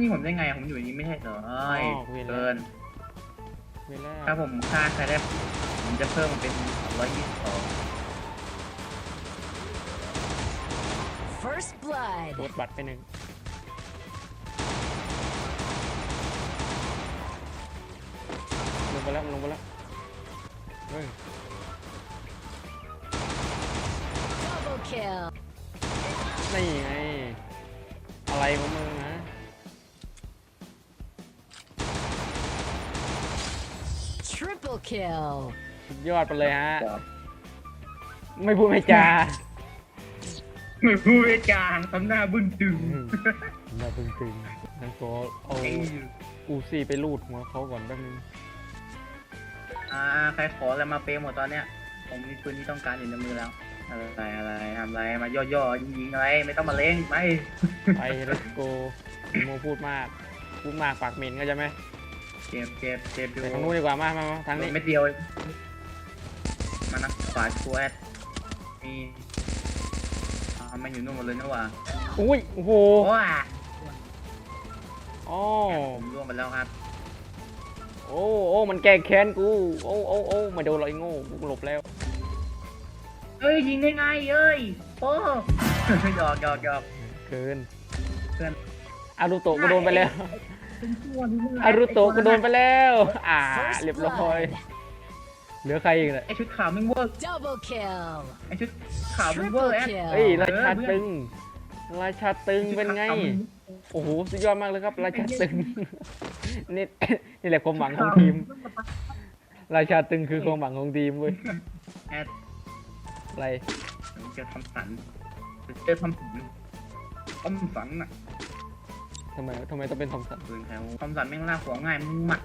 ยมันยิงผมได้ไงอะผมอยู่อย่างนี้ไม่ใช่เหรอเอ้ยอ๋อเวรแล้ว เกิน เวลาถ้าผมฆ่าใครได้ผมจะเพิ่มมันเป็น222 First blood. กดบัตรไปหนึ่งลงไปแล้วลงไปแล้วเฮ้ย Double kill. นี่ไง อะไรของมึง kill. สุดยอดไปเลยฮะ ไม่พูดไม่จาไม่พูดไม่จางทำหน้าบึ้งตึงน่าตึงตึงนั่นก็เอาเอ้ยอูซี่ไปลูดหัวเขาก่อนแป๊บนึงอ่าใครขออะไรมาเปย์หมดตอนเนี้ย ผมมีปืนที่ต้องการอยู่ในมือแล้ว อะไรอะไรทำอะไรมาย่อๆยิงๆอะไรไม่ต้องมาเล่งไปไป let's go โมพูดมาก พูดมากปากเหม็นก็จะไหม เจ็บเจ็บเจ็บอยู่ไปทางนู้นดีกว่ามามามาทางนี้เม็ดเดียวมานักขวาชัวร์นี่อ่ามันอยู่นู่นหมดเลยนะว่ะอุ้ย โอ้โหโอ้ยอ๋อผมล่วงไปแล้วครับโอ้โอ้มันแก้แค้นกู โอ้โอ้โอ้มาโดนเราไอ้โง่กูหลบแล้ว เอ้ยยิงได้ไงเอ้ยโอ้หยอกหยอกหยอกเกิน เกิน อารุโตะกูโดนไปแล้วเป็นตัวนี่มึง อารุโตะกูโดนไปแล้ว อ่า First เรียบร้อย blood. เหลือใครอีกเนี่ยไอชุดขาวมึงเวอร์ Double kill. ไอชุดขาวมึงเวอ Triple ร์แอด kill. เฮ้ยราชาตึง ราชาตึงเป็นไงขาวมึโอ้โห สุดยอดมากเลยครับ ราชาตึง นี่นี่แหละความหวังของทีม ราชาตึงคือความหวังของทีมเว้ย แอดอะไรเจอทำสันเจอทำสันทำสันอะ ทำไมทำไมต้องเป็นทอมสันปืนแถวทำสันแม่งล่าหัวง่ายมาก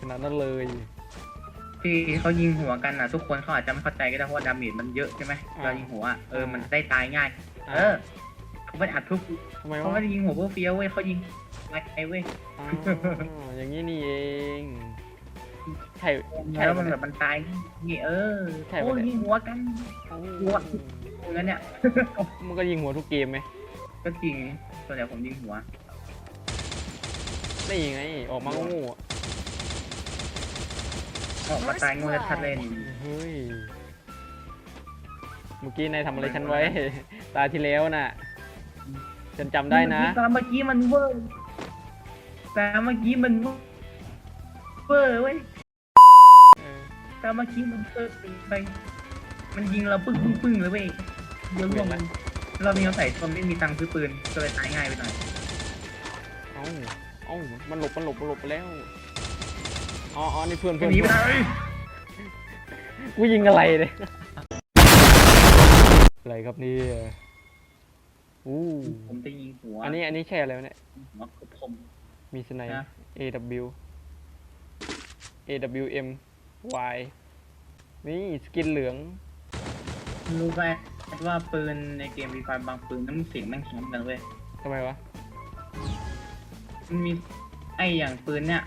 ขนาดนั้นเลยที่เขายิงหัวกันอะ ทุกคนเขาอาจจะไม่เข้าใจก็ได้เพราะว่าดาเมจมันเยอะใช่ไหมเรายิงหัวอะเออมันได้ตายง่าย เออเขาไม่ได้อัดทุกทำไมเขาวะ Oh, ไม่ได้ยิงหัวเพื่อเฟี้ยวเว้ยเขายิงไอ้เว้ยอ๋ออย่างนี้นี่เองใช่ใช่แล้วมันไหมแบบมันตายนี่เออใช่ปะโอ้ยเนี่ยยิงหัวกันหัวงั้นเนี่ยมันก็ยิงหัวทุกเกมไหมก็จริงส่วนใหญ่ผมยิงหัว นี่ไง ออกมาก็โง่อะออกมาตายงูชัดๆเลยนี่เฮ้ย เมื่อกี้นายทำอะไรฉันไว้ ตาที่แล้วน่ะ ฉันจำได้นะตามเมื่อกี้มันเวอร์ตามเมื่อกี้มันเวอร์เว้ยเออตามเมื่อกี้มันเวอร์ไป มันยิงเราปึ้งปึ้งปึ้งเลยเว้ยเยอะลงเรามีเราใส่ตนไม่มีตังค์ซื้อปืนก็เลยตายง่ายไปหน่อยเอ้าเอ้ามันหลบมันหลบมันหลบไปแล้วอ๋ออ๋อนี่เพื่อนหเพื่อนนีไปเลยกูยิงอะไรเนี่ยอะไรครับเนี่ยอู้ผมจะยิงหัวอันนี้อันนี้ใช่อะไรวะเนี่ยหัวคือผมมีสไนนะ AW AWM Y นี่สกินเหลืองรู้ไหมว่าปืนในเกมมีไฟบางปืนน้ำเสียงแม่งซ้ำกันเว้ยทำไมวะ มันมีไออย่างปืนเนี่ย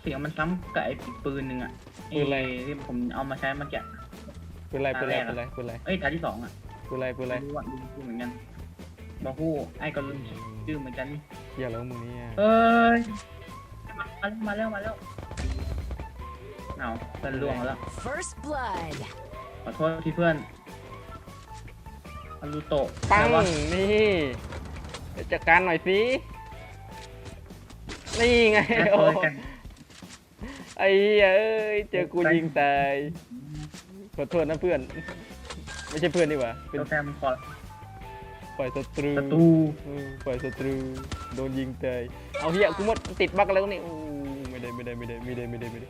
เสียงมันซ้ำกับไออีกปืนหนึ่งอะปืนอะไร ที่ผมเอามาใช้เมื่อกี้เป็นไรเป็นไรตาแรกเป็นอะไรเป็นไรเอ้ยตาที่สองอะเป็นไรเป็นไรไม่รู้อะดูเหมือนกันบาฮู้ไอ้ก็รุ่นชื่อเหมือนกันนี่เหี้ยแล้วมึงเนี่ยเอ้ยมาแล้วมาแล้วเอาเพื่อนล่วงแล้ว First blood. ขอโทษที่เพื่อนอารุโตะปังแต่ว่านี่เดี๋ยวจัดการหน่อยสิ นี่ไงแค่โอ้เพื่อนกันไอ้เหี้ยเอ้ยเจอกูยิงตายขอโทษนะเพื่อน ไม่ใช่เพื่อนดีกว่าเป็นเจ้าแซมขอฝ่ายศัตรูศัตรูเออฝ่ายศัตรูโดนยิงตายเอาเหี้ยกูหมดติดบั๊กแล้วนี่อู้ไม่ได้ไม่ได้ไม่ได้ไม่ได้ไม่ได้ไม่ได้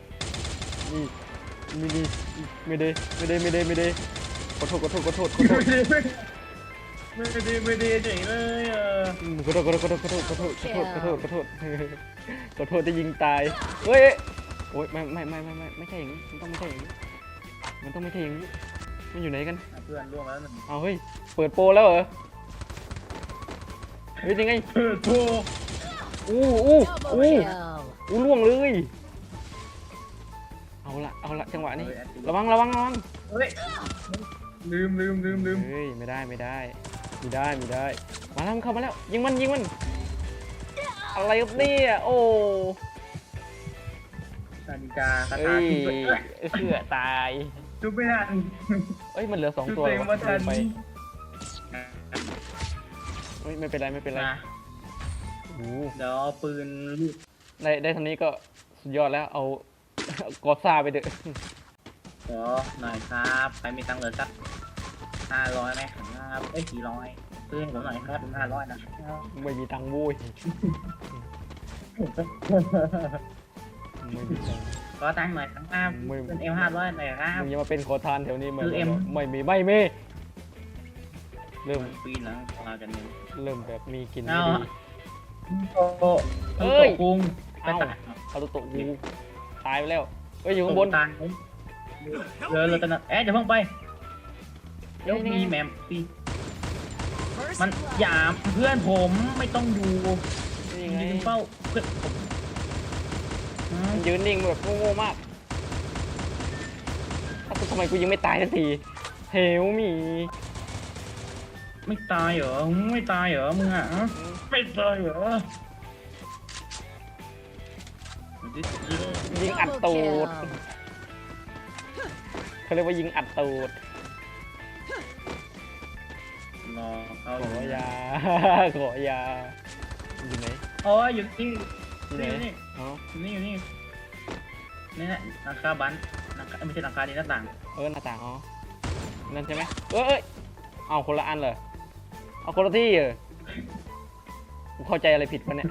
นี่ไม่ได้ไม่ได้ไม่ได้ไม่ได้ไม่ได้ขอโทษขอโทษขอโทษขอโทษไม่ดีไม่ดีเฉยเลยเอ ออืมขอโทษขอโทษขอโทษขอโทษขอโทษขอโทษขอโทษขอโทษที่ยิงตาย เฮ้ย โอ๊ยไม่ไม่ไม่ไม่ไม่ไม่ใช่อย่างนี้ มันต้องไม่ใช่อย่างนี้ มันต้องไม่ใช่อย่างนี้ มันอยู่ไหนกัน เพื่อนล่วงแล้วหนึ่งเอาเฮ้ย เปิดโปรแล้วเหรอ เฮ้ยยังไงเออโธ่อู้อู้ Double อู้ kill. อู้ล่วงเลย เอาละเอาละจังหวะนี้ ระวังระวังระวัง เฮ้ยลืมลืมลืมลืมเฮ้ยไม่ได้ไม่ได้ไม่ได้ไม่ได้ มาแล้วมันเข้ามาแล้วยิงมันยิงมัน อะไรครับเนี่ยโอ้ซานิกาคาเอ้ถายทุบเลยเสือตายทุบไม่ได้เอ้ยมันเหลือสองทุบตัวเองวะว่าทันลืมไปเฮ้ยไม่เป็นไรไม่เป็นไรมาโอ้โหเดี๋ยวเอาปืนลูกได้ได้เท่านี้ก็สุดยอดแล้วเอา กอซาไปเถอะขอหน่อยครับใครมีตังค์เหลือสักห้าร้อยไหมครับเอ้ยสี่ร้อย ซื้อให้ผมหน่อยครับห้าร้อยนะครับไม่มีตังค์บุ้ยไม่มีตังค์ขอตังค์หน่อยครับไม่เป็นเอ็มห้าร้อยหน่อยครับมึงอย่ามาเป็นขอทานแถวนี้มาคือ M ไม่มีไม่มีเริ่มปีหลังเราจะเน้นเริ่มแบบมีกินเอาไม่ดีโอ้โหเอ้ยกรุงไปเอ้าตัดเอาตัวโตะกูตายไปแล้วเอ้ยอยู่ข้างบนตายเลยเลยตอนนั้นเอ๊ะเดี๋ยวเพิ่งไปเดี๋ยวนี่ไงมีแมมปี First มัน blood. หยามเพื่อนผมไม่ต้องอยู่นี่ไงยืนเฝ้าเพื่อนผมอืมมันยืนนิ่งแบบโง่ๆมากถ้ากูทำไมกูยังไม่ตายสักทีเฮลมีไม่ตายเหรอมึงไม่ตายเหรอมึงอะฮะไม่ตายเหรอยิงอัด Double ตูด kill. เขาเรียกว่ายิงอัดตูด อเขาขอยา ขอยา อยู่ไหน โอ้ยอยู่นี่อยู่ไหนอยู่นี่อ๋ออยู่นี่อยู่นี่นี่แหละหลังคาบันหลังคาไม่ใช่หลังคาดีหน้าต่างเออหน้าต่างอ๋อ นั่นใช่ไหมเอ้ยเอาคนละอันเลยเอาคนละที่เออเข้าใจอะไรผิดปะเนี่ย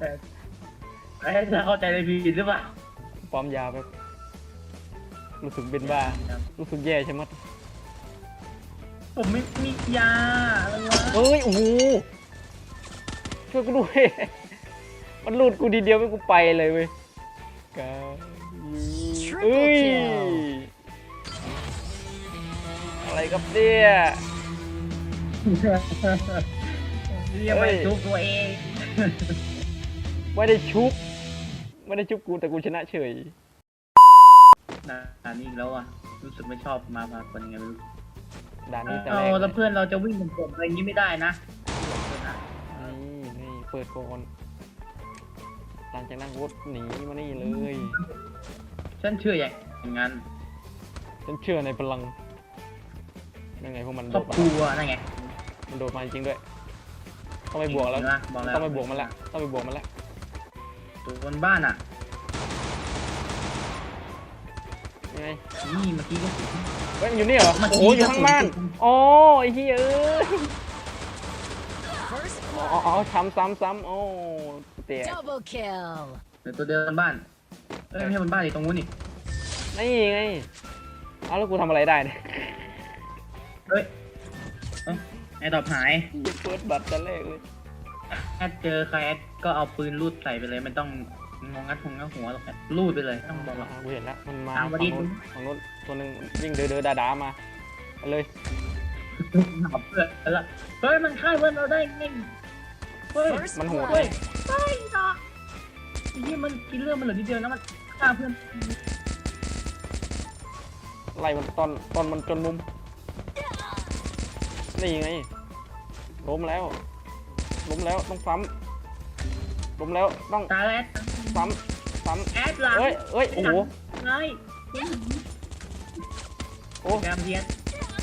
เอ้ยจะเข้าใจอะไรผิดหรือเปล่าปลอมยาแบบรู้สึกเป็นบ้า รู้สึกแย่ใช่ไหม ผมไม่มียาอะไรวะเอ้ยโอ้โหช่วยกูด้วย มันหลุดกูดีเดียวไม่กูไปเลยเว้ยกา Triple เอ้ย kill อะไรกับเนี่ยเรียกไปทุบตัวเองไม่ได้ชุบไม่ได้ชุบกูแต่กูชนะเฉยนะอันนี้อีกแล้วอะ รู้สึกไม่ชอบมาพากลยังไงไม่รู้ ด่านนี้แต่เอาแรกแล้วเพื่อนเราจะวิ่งผมผมอะไรอย่างนี้ไม่ได้นะนี่นี่เปิดก่อนหลังจากนั้นวดหนีมานี่เลยฉันเชื่ออย่างนั้นฉันเชื่อในพลังยังไงพวกมันคโดรอบดมาครัวนั่นไงมันโดดมาจริงๆด้วยต้องไปบวกแล้วเห็นปะบอกแล้วต้องไปบวกมันละต้องไปบวกมันละ ตัวบนบ้านอะ ไงนี่เมื่อกี้ก็เฮ้ยมันอยู่นี่เหรอ มันโอ้โหอยู่ข้างบ้านมันอ๋อไอ้เหี้ยเอ้ย First อ๋อ blood. อ๋อซ้ำซ้ำซ้ำโอ้เตี๋ย Double kill. เดี๋ยวตัวเดินบนบ้านเอ้ยไม่ใช่บนบ้านดิตรงนู้นนี่นี่ไง เอาแล้วกูทำอะไรได้เนี่ยเฮ้ยเอ้าไอ้ดอกหายเปิดบัตรแต่แรกเลย แอดเจอใครแอดก็เอาปืนลูดใส่ไปเลยไม่ต้อง งงงัดงงงัดหัวหรอกแอดลูดไปเลยไม่ต้องบอกหรอก กูเห็นแล้วมันมาเอามาฝั่ดิงนู้นฝั่งนู้นตัวหนึ่งวิ่งเดือดๆดาๆมาเอาเลยหาเพื่อนแล้ว เฮ้ย มันฆ่าเพื่อนเราได้ไงเฮ้ย First มันโหดเฮ้ย blood. เฮ้ยนะไอ้ที่มันกินเรื่องมันเหลือนิดเดียวนะมันฆ่าเพื่อนไล่มันตอนตอนมันจนมุม นี่ไง ล้มแล้ว ล้มแล้วต้องซ้ำล้มแล้วต้องตายแล้ วซ้ำซ้แอดหลังำเอ้ยเอ้ยโอ้โหไงโอ้แกมเดียน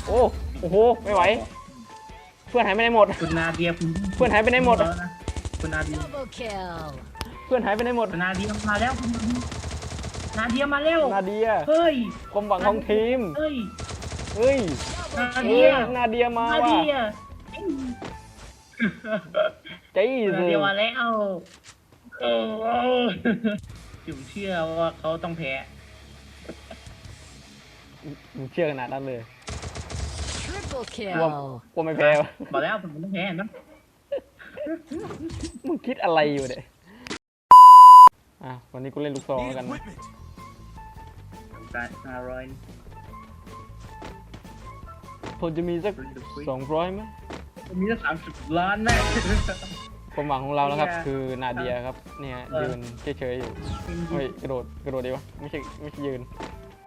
โอ้โอ้โหไม่ไหว เพื่อนหายไปไหนหมด คุณนาเดียคุณเพื่อนหายไปไหนหมดคุณนาเดีย Double kill. เพื่อนหายไปไหนหมดคุณนาเดียมาแล้วนาเดียมาแล้วนาเดียเฮ้ยความหวังของทีมเฮ้ยเฮ้ยนาเฮ้เดียยนาเดียมานาว่ะเดีย จี้นาสิเดียมาแล้วเออ จุ่มเชื่อว่าเขาต้องแพ้ มึงเชื่อขนาดนั้นเลย Triple กลัว kill. กลัวไม่แพ้วะบอกแล้วผมต้องแพ้เห็นไหมมึงคิดอะไรอยู่เนี่ยอะวันนี้กูเล่นลูกซองแล้วกันนะการห้าร้อยพอจะมีสักสองร้อยไหมมีตั้งสามสิบล้านแน่ ความหวังของเรานะครับเนี่ยคือนาเดียครับเนี่ยเออยืนเฉยๆอยู่เฮ้ยกระโดดกระโดดดีวะไม่ใช่ไม่ใช่ยืน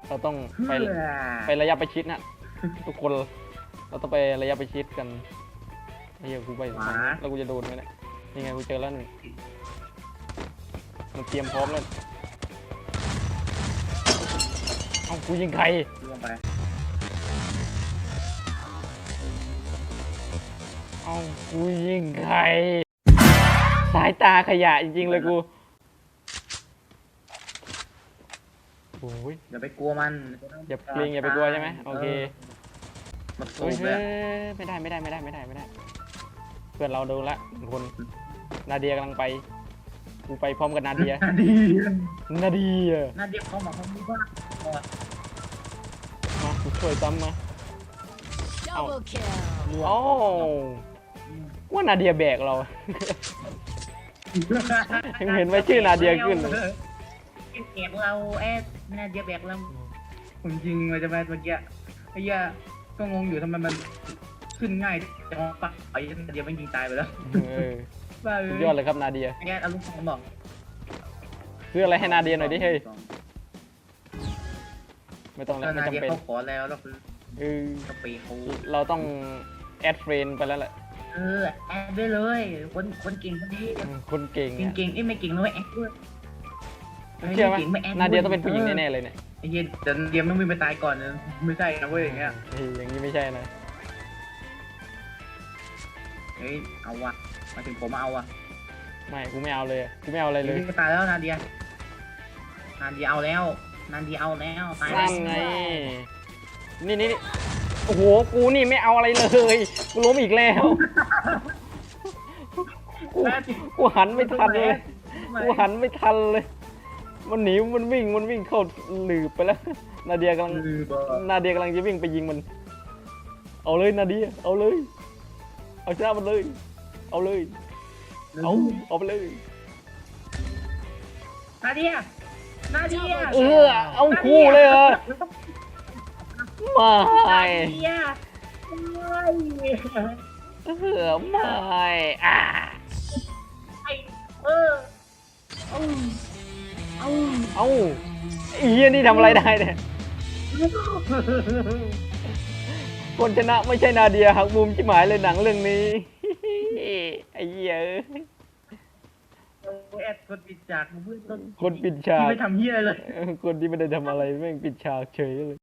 เราต้องไปเพื่อไประยะประชิดนะทุกคนเราต้องไประยะประชิดกันไอ้เหี้ยกูไปทางนั้นแล้วกูจะโดนไหมเนี่ยนี่ไงกูเจอแล้วหนึ่งมันเตรียมพร้อมแล้วเอ้ากูยิงใครลงไปเอ้ากูยิงใคร สายตาขยะจริงๆเลยกูโอ้ยอย่าไปกลัวมันอย่าเกรงอย่าไปกลัวใช่ไหมโอเคมันสูเฮ้ยบเลเฮ้ยยไม่ได้ไม่ได้ไม่ได้ไม่ได้ไม่ได้ เพื่อนเราโดนละหนึ่งคนนาเดียกำลังไปกูไปพร้อมกับนาเดียดีนาเดียน่าเดียวเขาบอกเขาไม่บ้ามากูช่วยซ้ำมา Double kill. โอ้ว่านาเดียแบกเรายัง เห็นไหมชื่อนาเดียขึ้นเลยแบกเราแอดนาเดียแบกเราผมจริงเลยจะมาเมื่อกี้ไอ้เหี้ยก็งงอยู่ทำไมมันขึ้นง่ายจังปักไอ้นาเดียมันยิงตายไปแล้วเออบ้าเลสุดยยอดเลยครับนาเดียแอดอารมณ์ของบอกซื้ออะไรให้นาเดียหน่อยดิเฮ้ย ไม่ต้องแล้วถ้าไม่นาเดียจำเป็นเขาขอแล้วแล้วคือเออสเปรย์เขา เราต้องแอดเฟรนไปแล้วแหละ เออแอดได้เลย คนคนเก่งคนนี้อืมคนเก่งเก่งอะเก่งไอ้ยไม่เก่งเลยแอดด้วยเชื่อไหมก่งแดนาเดียต้องเป็นผู้หญิงแน่ๆเลยเนี่ยไอ้เหี้ยแต่นาเดียไม่วิ่งไปตายก่อนนะไม่ใช่นะเว้ยอย่างเงี้ยเฮ้ยอย่างนี้ไม่ใช่นะ เฮ้ยเอาวะมาถึงผมเอาวะไม่กูไม่เอาเลยอะกูไม่เอาอะไรเลย วิ่งไปตายแล้วนาเดียนาเดียเอาแล้วนาเดียเอาแล้วตายแล้นั่วนไง นี่นี่นี่ โอ้โห กูนี่ไม่เอาอะไรเลย กูล้มอีกแล้ว กูกูหันไม่ทันเลย กูหันไม่ทันเลย มันหนี มันวิ่ง มันวิ่งเข้าหลืบไปแล้ว นาเดียกำลังลือบ่นาเดียกำลังจะวิ่งไปยิงมัน เอาเลยนาเดีย เอาเลย เอาชนะมันเลย เอาเลย เอา เอาไปเลย นาเดีย นาเดีย เออ เอาคู่เลยเหรอ ไม่นาเดียไม่เออไม่อ่าไอเออเอาเอาเอาไอ้เฮียนี่ทำอะไรได้เนี่ยคนชนะไม่ใช่นาเดียหักมุมชิบหายเลยหนังเรื่องนี้ไอ้เหี้ยเอ้ยแอดคนปิดฉากเพื่อนต้นคนปิดฉาที่กไม่ทำเหี้ยอะไรเลยเออคนที่ไม่ได้ทำอะไรแม่งปิดฉากเฉยเลย